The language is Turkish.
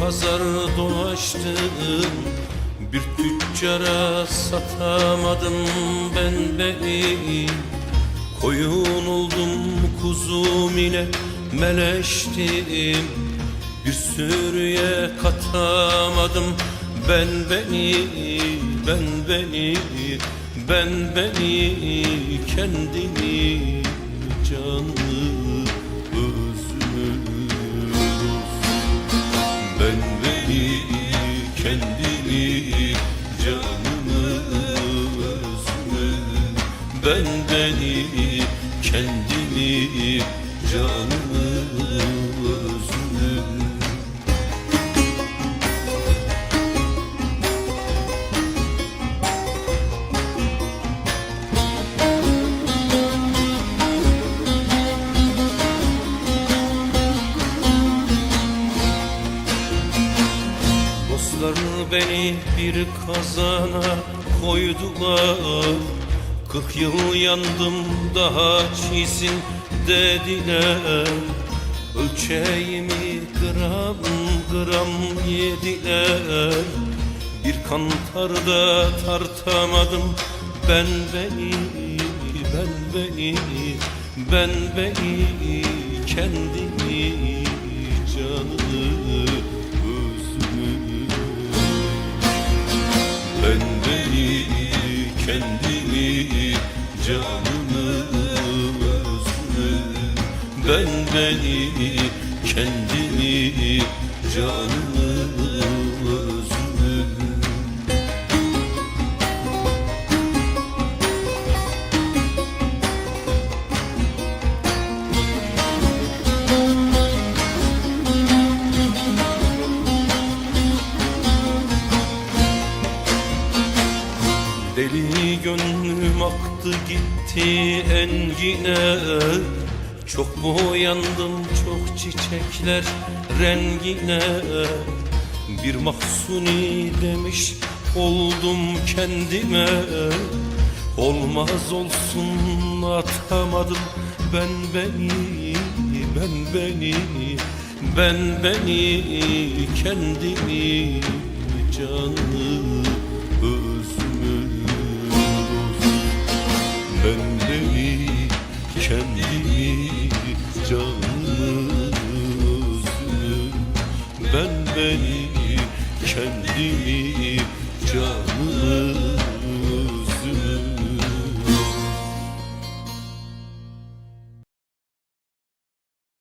pazar dolaştım. Bir tüccara satamadım ben beni. Koyun oldum kuzum ile meleştim. Bir sürüye katamadım ben beni Ben beni ben beni kendimi canımı ben beni kendimi canımı özümü Ben beni kendimi canımı özümü beni bir kazana koydular. Kırk yıl yandım daha çizin dediler. Ölçeğimi gram gram yediler. Bir kantarda tartamadım. Ben beni Ben beni ben beni kendimi canımı Ben beni kendimi canımı özümü. Deli gönlüm aktı gitti engine çok boyandım çok çiçekler rengine. Bir mahsuni demiş oldum kendime. Olmaz olsun atamadım ben beni Ben beni ben beni kendimi canım özmüyorum Ben kendimi canımız Ben beni kendimi